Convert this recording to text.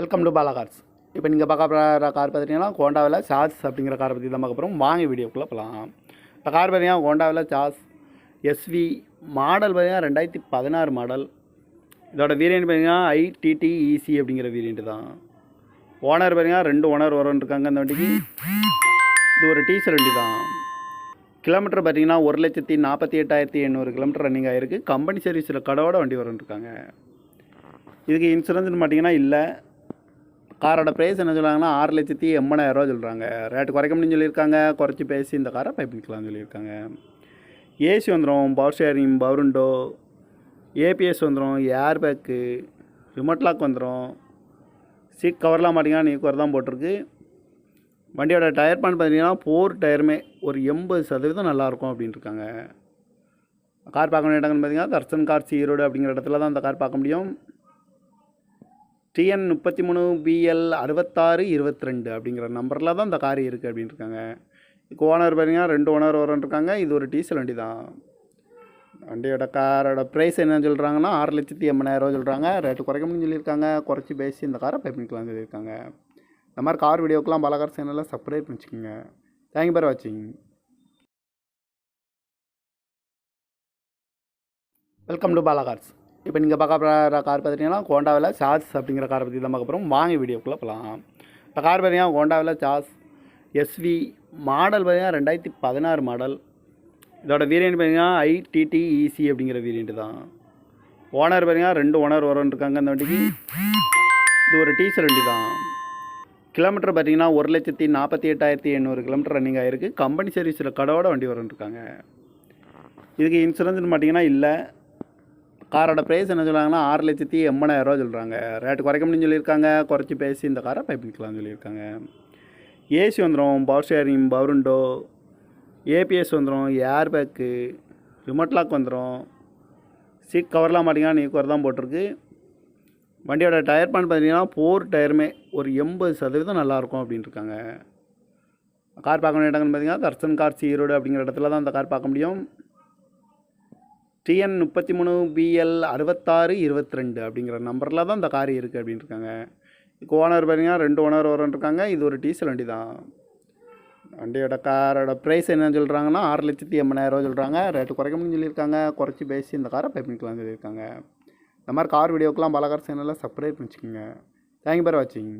Welcome to Bala cars இப்போ நீங்கள் பார்க்க போகிற கார் பார்த்துட்டிங்கன்னா ஹோண்டாவில் சாஸ் அப்படிங்கிற காரை பற்றி தான் பார்க்க போகிறோம் வாங்க வீடியோக்குள்ளே போகலாம் இப்போ கார் பார்த்தீங்கன்னா ஹோண்டாவில் சாஸ் எஸ்வி மாடல் பார்த்தீங்கன்னா ரெண்டாயிரத்தி பதினாறு மாடல் இதோட வேரியண்ட் பார்த்தீங்கன்னா ஐடிடிஇசி அப்படிங்கிற வேரியண்ட் தான். ஓனர் பார்த்தீங்கன்னா ரெண்டு ஓனர் வரோன்னு இருக்காங்க அந்த வண்டிக்கு. இது ஒரு டீசல் வண்டி தான். கிலோமீட்டர் பார்த்தீங்கன்னா ஒரு லட்சத்தி நாற்பத்தி எட்டாயிரத்தி எண்ணூறு கிலோமீட்டர் ரன்னிங் ஆகிருக்கு கம்பெனி சர்வீஸில் கடவோட வண்டி வரும்னு இருக்காங்க. இதுக்கு இன்சூரன்ஸ்னு பார்த்தீங்கன்னா இல்லை. காரோட ப்ரைஸ் என்ன சொல்கிறாங்கன்னா ஆறு லட்சத்தி எண்பதாயிரரூவா சொல்கிறாங்க ரேட்டு குறைக்க முடியும்னு சொல்லியிருக்காங்க. குறைச்சி பேசி இந்த காரை பைப்பிக்கலாம்னு சொல்லியிருக்காங்க. ஏசி வந்துடும் பவர் ஷேரிங் பவருண்டோ ஏபிஎஸ் வந்துடும் ஏர் பேக்கு ரிமோட் லாக் வந்துடும் சீட் கவர்லாம் மாட்டிங்கன்னா நீ கவர் தான் போட்டிருக்கு. வண்டியோட டயர் பான் பார்த்தீங்கன்னா ஃபோர் டயருமே ஒரு எண்பது சதவீதம் நல்லாயிருக்கும் அப்படின்னு இருக்காங்க கார் பார்க்க வேண்டிய இடங்கள்னு பார்த்தீங்கன்னா தர்சன் கார்ஸ் ஈரோடு அப்படிங்கிற இடத்துல தான் அந்த கார் பார்க்க முடியும். டிஎன் முப்பத்தி மூணு பிஎல் அறுபத்தாறு இருபத்தி ரெண்டு அப்படிங்கிற நம்பரில் தான் இந்த கார் இருக்குது அப்படின்னு இருக்காங்க ஓனர் பார்த்தீங்கன்னா ரெண்டு ஓனர் வரன்னு இருக்காங்க இது ஒரு டீசல் வண்டி தான் வண்டியோட காரோட ப்ரைஸ் என்ன சொல்கிறாங்கன்னா ஆறு லட்சத்தி எண்பதாயிரரூவா சொல்கிறாங்க ரேட்டு குறைக்க முடியும்னு சொல்லியிருக்காங்க. குறைச்சி பேசி இந்த காரை பே பண்ணிக்கலாம் சொல்லியிருக்காங்க. இந்த மாதிரி கார் வீடியோக்கெலாம் பாலகார் சேனலில் சப்ஸ்கிரைப் பண்ணிச்சுக்கோங்க. தேங்க்யூ பார் வாட்சிங் வெல்கம் டு பாலகார்ஸ் இப்போ நீங்கள் பார்க்க போகிற கார் பார்த்தீங்கன்னா ஹோண்டாவில் சாஸ் அப்படிங்கிற காரை பற்றி தான் பார்க்க போகிறோம் வாங்க வீடியோக்குள்ளே போகலாம் இப்போ கார் பார்த்தீங்கன்னா ஹோண்டாவில் சாஸ் எஸ்வி மாடல் பார்த்தீங்கன்னா ரெண்டாயிரத்தி பதினாறு மாடல் இதோட வேரியண்ட் பார்த்தீங்கன்னா ஐடிடிஇசி அப்படிங்கிற வேரியண்ட் தான். ஓனர் பார்த்தீங்கன்னா ரெண்டு ஓனர் வரோன்னு இருக்காங்க அந்த வண்டிக்கு. இது ஒரு டீசல் வண்டி தான். கிலோமீட்டர் பார்த்தீங்கன்னா ஒரு லட்சத்தி நாற்பத்தி எட்டாயிரத்தி எண்ணூறு கிலோமீட்டர் ரன்னிங் ஆகிருக்கு கம்பெனி சர்வீஸில் கடவோட வண்டி வரும்னு இருக்காங்க. இதுக்கு இன்சூரன்ஸ்னு பார்த்தீங்கன்னா இல்லை. காரோட ப்ரைஸ் என்ன சொல்கிறாங்கன்னா ஆறு லட்சத்தி எண்பதாயிரரூவா சொல்கிறாங்க ரேட்டு குறைக்க முடியும்னு சொல்லியிருக்காங்க. குறைச்சி பேசி இந்த காரை பைப்பிக்கலாம்னு சொல்லியிருக்காங்க. ஏசி வந்துடும் பவர் ஸ்டேரிங் பவருண்டோ ஏபிஎஸ் வந்துடும் ஏர் பேக்கு ரிமோட் லாக் வந்துடும் சீட் கவர்லாம் மாட்டிங்கன்னா நீ தான் போட்டிருக்கு. வண்டியோட டயர் பான் பார்த்தீங்கன்னா ஃபோர் டயருமே ஒரு எண்பது சதவீதம் நல்லாயிருக்கும் அப்படின்னு இருக்காங்க கார் பார்க்க வேண்டிய இடங்கள்னு பார்த்தீங்கன்னா தர்சன் கார்ஸ் ஈரோடு அப்படிங்கிற இடத்துல தான் அந்த கார் பார்க்க முடியும். டிஎன் முப்பத்தி மூணு பிஎல் அறுபத்தாறு இருபத்தி ரெண்டு அப்படிங்கிற நம்பரில் தான் இந்த கார் இருக்குது அப்படின்னு இருக்காங்க ஓனர் பார்த்தீங்கன்னா ரெண்டு ஓனர் வரன்னு இருக்காங்க இது ஒரு டீசல் வண்டி தான். வண்டியோட காரோட ப்ரைஸ் என்ன சொல்கிறாங்கன்னா ஆறு லட்சத்தி எண்பதாயிரரூவா சொல்கிறாங்க ரேட்டு குறைக்க முடியும்னு சொல்லியிருக்காங்க. குறைச்சி பேசி இந்த காரை பே பண்ணிக்கலாம் சொல்லியிருக்காங்க. இந்த மாதிரி கார் வீடியோக்கெலாம் பாலகார் சேனலில் சப்ஸ்கிரைப் பண்ணிச்சுக்கோங்க. தேங்க்யூ பார் வாட்சிங்